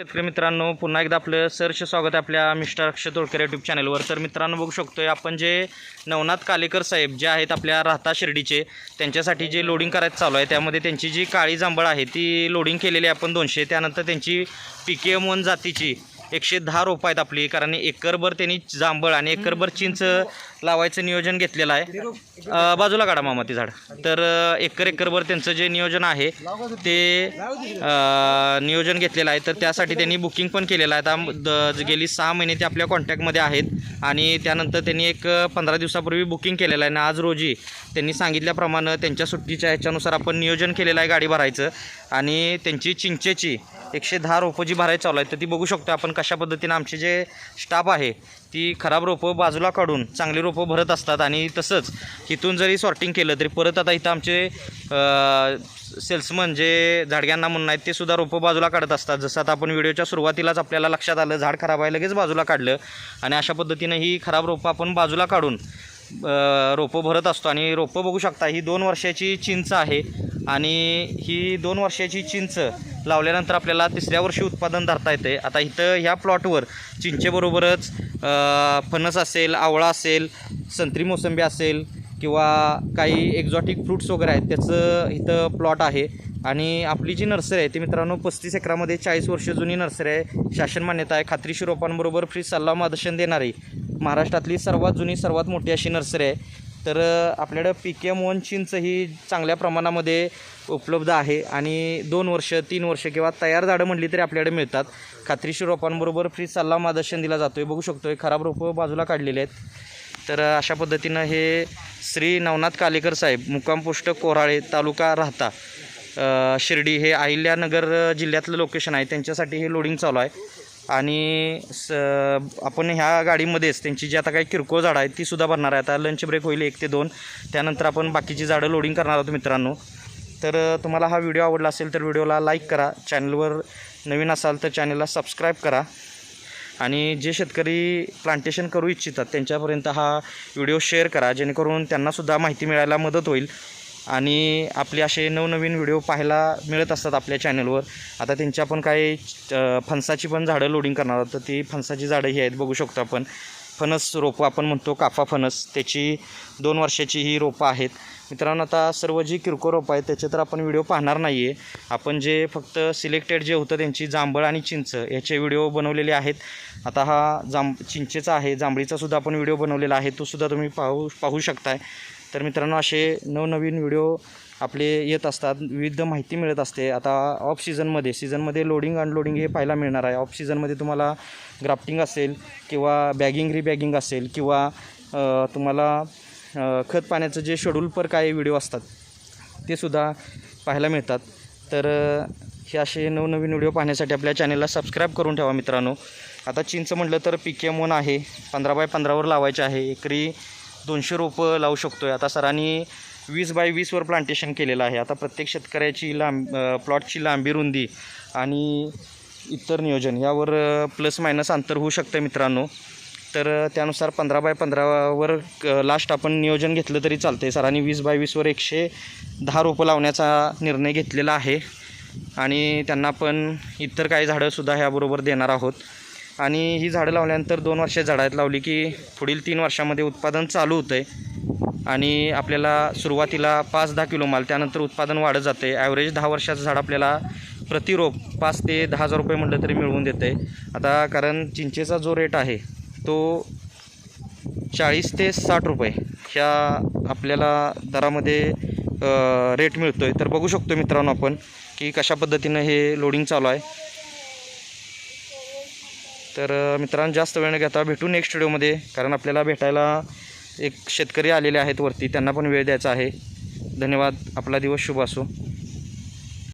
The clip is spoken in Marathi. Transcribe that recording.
शेतकरी मित्रांनो पुन्हा एकदा आपलं सरचे स्वागत आहे आपल्या मिस्टर अक्षय तोडकर यूट्यूब चॅनलवर तर मित्रांनो बघू शकतोय आपण जे नवनाथ कालेकर साहेब जे आहेत आपल्या राहता शिर्डीचे त्यांच्यासाठी जे लोडिंग करायचं चालू आहे त्यामध्ये त्यांची जी काळी जांभळ आहे ती लोडिंग केलेली आहे आपण दोनशे. त्यानंतर त्यांची पी के एम वन जातीची एकशे दहा रोपं आहेत आपली कारण एकरभर त्यांनी जांभळ आणि एकरभर चिंच लावायचं नियोजन घेतलेलं आहे. बाजूला काढा मामा ते झाड. तर एकर एकरभर त्यांचं जे नियोजन आहे ते नियोजन घेतलेलं आहे. तर त्यासाठी त्यांनी बुकिंग पण केलेलं आहे. आता द- गेली सहा महिने ते आपल्या कॉन्टॅक्टमध्ये आहेत आणि त्यानंतर त्यांनी एक पंधरा दिवसापूर्वी बुकिंग केलेलं आहे. आणि आज रोजी त्यांनी सांगितल्याप्रमाणे त्यांच्या सुट्टीच्या ह्याच्यानुसार आपण नियोजन केलेलं आहे गाडी भरायचं. आणि त्यांची चिंचेची एकशे दहा रोपं जी भरायला चालू आहेत तर ती बघू शकतो आपण कशा पद्धतीनं आमचे जे स्टाफ आहे ती खराब रोपं बाजूला काढून चांगली रोपं भरत असतात. आणि तसंच इथून जरी सॉर्टिंग केलं तरी परत आता इथं आमचे सेल्समन जे झाडग्यांना म्हणून आहेत ते सुद्धा रोपं बाजूला काढत असतात. जसं आता आपण व्हिडिओच्या सुरुवातीलाच आपल्याला लक्षात आलं झाड खराब आहे लगेच बाजूला काढलं. आणि अशा पद्धतीनं ही खराब रोपं आपण बाजूला काढून रोपं भरत असतो. आणि रोपं बघू शकता ही दोन वर्षाची चिंच आहे. आणि ही दोन वर्षाची चिंच लावल्यानंतर आपल्याला तिसऱ्या वर्षी उत्पादन धरता येते आता इथं ह्या प्लॉटवर चिंचेबरोबरच फणस असेल आवळा असेल संत्री मोसंबी असेल किंवा काही एक्झॉटिक फ्रूट्स वगैरे आहेत त्याचं इथं प्लॉट आहे. आणि आपली जी नर्सरी आहे ती मित्रांनो पस्तीस एकरामध्ये चाळीस वर्ष जुनी नर्सरी आहे. शासन मान्यता आहे. खात्रीशी रोपांबरोबर फ्री सल्ला मार्गदर्शन देणारी महाराष्ट्रातली सर्वात जुनी सर्वात मोठी अशी नर्सरी आहे. तर आपल्याकडं पी के एम वन चिंच ही चांगल्या प्रमाणामध्ये उपलब्ध आहे आणि दोन वर्ष तीन वर्ष किंवा तयार झाडं म्हटली तरी आपल्याकडे मिळतात. खात्रीशीर रोपांबरोबर फ्री सल्ला मार्गदर्शन दिला जातो आहे बघू शकतो आहे खराब रोपं बाजूला काढलेले आहेत. तर अशा पद्धतीनं हे श्री नवनाथ कालेकर साहेब मुक्कामपुष्ट कोराळे तालुका राहता. शिर्डी हे अहिल्यानगर जिल्ह्यातलं लोकेशन आहे. त्यांच्यासाठी हे लोडिंग चालू आहे. आणि स आपण ह्या गाडीमध्येच त्यांची जी आता काही किरकोळ झाडं आहेत ती सुद्धा भरणार आहे. आता लंच ब्रेक होईल एक ते दोन. त्यानंतर आपण बाकीची झाडं लोडिंग करणार आहोत मित्रांनो. तर तुम्हाला हा व्हिडिओ आवडला असेल तर व्हिडिओला लाईक करा. चॅनलवर नवीन असाल तर चॅनलला सबस्क्राईब करा. आणि जे शेतकरी प्लांटेशन करू इच्छितात त्यांच्यापर्यंत हा व्हिडिओ शेअर करा. जेणेकरून त्यांनासुद्धा माहिती मिळायला मदत होईल. आणि आपले असे नवनवीन व्हिडिओ पाहायला मिळत असतात आपल्या चॅनलवर. आता त्यांची आपण काही फणसाची पण झाडं लोडिंग करणार आहोत. तर ती फणसाची झाडं ही आहेत बघू शकतो आपण. फणस रोपं आपण म्हणतो काफा फणस. त्याची दोन वर्षाची ही रोपं आहेत. मित्रांनो आता सर्व जी किरकोळ रोपं आहेत त्याचे तर आपण व्हिडिओ पाहणार नाही आहे आपण जे फक्त सिलेक्टेड जे होतं त्यांची जांभळ आणि चिंच याचे व्हिडिओ बनवलेले आहेत. आता हा जांब चिंचेचा आहे जांभळीचासुद्धा आपण व्हिडिओ बनवलेला आहे. तो सुद्धा तुम्ही पाहू पाहू शकताय. तर मित्रांनो असे नवनवीन व्हिडिओ आपले येत असतात. विविध माहिती मिळत असते. आता ऑफ सीझनमध्ये सीझनमध्ये लोडिंग अनलोडिंग हे पाहायला मिळणार आहे. ऑफ सीझनमध्ये तुम्हाला ग्राफ्टिंग असेल किंवा बॅगिंग रिबॅगिंग असेल किंवा तुम्हाला खत पाण्याचं जे शेड्यूल पर काही व्हिडिओ असतात ते सुद्धा पाहायला मिळतात. तर हे असे नवनवीन व्हिडिओ पाहण्यासाठी आपल्या चॅनलला सबस्क्राईब करून ठेवा मित्रांनो. आता चिंच म्हटलं तर पी के एम वन आहे. पंधरा बाय पंधरावर लावायचे आहे. एकरी दोनशे रोपं लावू शकतो आहे आता सरांनी वीस बाय वीसवर प्लांटेशन केलेलं आहे. आता प्रत्येक शेतकऱ्याची लांब प्लॉटची लांबी रुंदी आणि इतर नियोजन यावर प्लस मायनस अंतर होऊ शकतं मित्रांनो. तर त्यानुसार पंधरा बाय पंधरावर लास्ट आपण नियोजन घेतलं तरी चालतं आहे सरांनी वीस बाय वीसवर एकशे दहा रोपं लावण्याचा निर्णय घेतलेला आहे. आणि त्यांना आपण इतर काही झाडंसुद्धा ह्याबरोबर देणार आहोत. आणि ही झाडं लावल्यानंतर दोन वर्षात झाडात लावली की पुढील तीन वर्षामध्ये उत्पादन चालू होतं आहे आणि आपल्याला सुरुवातीला पाच दहा किलो माल त्यानंतर उत्पादन वाढत जाते ॲव्हरेज दहा वर्षाचं झाड आपल्याला प्रतिरोप पाच ते दहा हजार रुपये म्हटलं तरी मिळवून देते आता कारण चिंचेचा जो रेट आहे तो चाळीस ते साठ रुपये ह्या आपल्याला दरामध्ये रेट मिळतो आहे तर बघू शकतो मित्रांनो आपण की कशा पद्धतीनं हे लोडिंग चालू आहे. तर मित्रांनो जास्त वेळ न घेता भेटू नेक्स्ट व्हिडिओमध्ये कारण आपल्याला भेटायला एक शेतकरी आलेले आहेत वरती. त्यांना पण वेळ द्यायचा आहे. धन्यवाद. आपला दिवस शुभ असो.